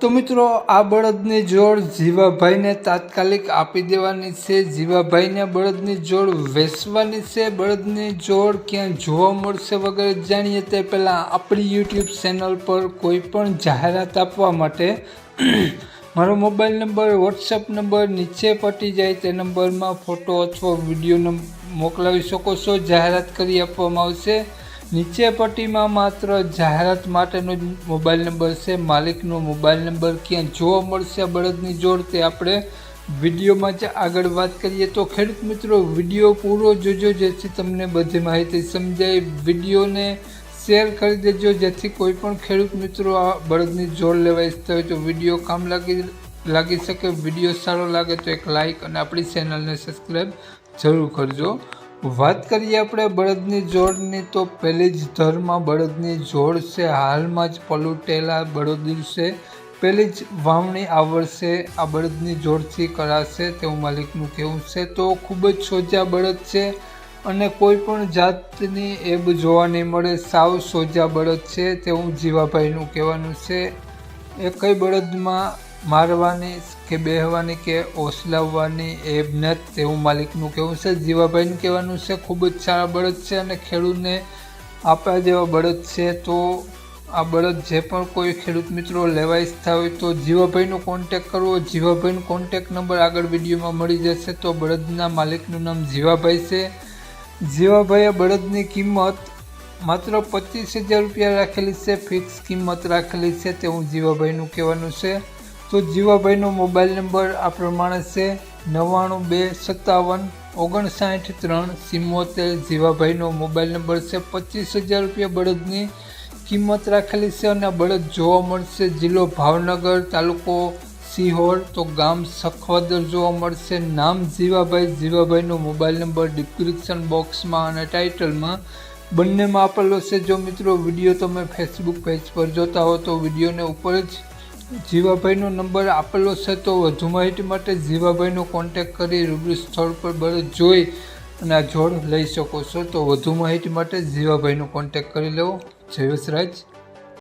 તો મિત્રો, આ બળદની જોડ જીવાભાઈને તાત્કાલિક આપી દેવાની છે. જીવાભાઈને બળદની જોડ વેચવાની છે. બળદની જોડ ક્યાં જોવા મળશે વગેરે જાણીએ તે પહેલાં આપણી યુટ્યુબ ચેનલ પર કોઈ પણ જાહેરાત આપવા માટે મારો મોબાઈલ નંબર વોટ્સઅપ નંબર નીચે પટી જાય તે નંબરમાં ફોટો અથવા વીડિયો મોકલાવી શકો છો. જાહેરાત કરી આપવામાં આવશે. નીચે પટ્ટીમાં માત્ર જાહેરાત માટેનો જ મોબાઈલ નંબર છે, માલિકનો મોબાઈલ નંબર ક્યાં જોવા મળશે બળદની જોડ તે આપણે વિડીયોમાં જ આગળ વાત કરીએ. તો ખેડૂત મિત્રો, વીડિયો પૂરો જોજો, જેથી તમને બધી માહિતી સમજાય. વિડીયોને શેર કરી દેજો, જેથી કોઈ પણ ખેડૂત મિત્રો આ બળદની જોડ લેવા ઈચ્છતા હોય તો વીડિયો કામ લાગી લાગી શકે, વીડિયો સારો લાગે તો એક લાઇક અને આપણી ચેનલને સબસ્ક્રાઈબ જરૂર કરજો. વાત કરીએ આપણે બળદની જોડની, તો પહેલી જ ધરમાં બળદની જોડ છે, હાલમાં જ પલુટેલા બળદ દિવસે પહેલી જ વાવણી આ વર્ષે આ બળદની જોડથી કરાશે, તેવું માલિકનું કહેવું છે. તો ખૂબ જ સોજા બળદ છે અને કોઈ પણ જાતની એબ જોવા નહીં મળે, સાવ સોજા બળદ છે, તેવું જીવાભાઈનું કહેવાનું છે. એ કઈ બળદમાં મારવાની કે બેહવાની કે ઓસલાવવાની, એ નથી તેવું માલિકનું કહેવું છે. જીવાભાઈનું કહેવાનું છે, ખૂબ જ સારા બળદ છે અને ખેડૂતને આપ્યા જેવા બળદ છે. તો આ બળદ જે પણ કોઈ ખેડૂત મિત્રો લેવા ઈચ્છતા હોય તો જીવાભાઈનો કોન્ટેક કરવો. જીવાભાઈનો કોન્ટેક નંબર આગળ વિડીયોમાં મળી જશે. તો બળદના માલિકનું નામ જીવાભાઈ છે. જીવાભાઈએ બળદની કિંમત માત્ર પચીસ હજાર રૂપિયા રાખેલી છે. ફિક્સ કિંમત રાખેલી છે. તેવું જીવાભાઈનું કહેવાનું છે. તો જીવાભાઈનો મોબાઈલ નંબર આ પ્રમાણે છે નવ્વાણું બે સત્તાવન ઓગણસાઠ ત્રણ સિમ્મોતેર જીવાભાઈનો મોબાઈલ નંબર છે પચીસ હજાર રૂપિયા બળદની કિંમત રાખેલી છે અને બળદ જોવા મળશે જિલ્લો ભાવનગર તાલુકો સિહોર, તો ગામ સખવદર જોવા મળશે. નામ જીવાભાઈ, જીવાભાઈનો મોબાઈલ નંબર ડિસ્ક્રિપ્શન બોક્સમાં અને ટાઇટલમાં બંનેમાં આપેલો છે. જો મિત્રો વીડિયો તમે ફેસબુક પેજ પર જોતા હો તો વિડીયોને ઉપર જ જીવાભાઈનો નંબર આપેલો છે તો વધુ માહિતી માટે જીવાભાઈનો કોન્ટેક કરી રૂબરૂ સ્થળ પર બળદ જોઈ અને આ જોડ લઈ શકો છો. તો વધુ માહિતી માટે જીવાભાઈનો કોન્ટેક કરી લેવો. જયેશ વસરાજ.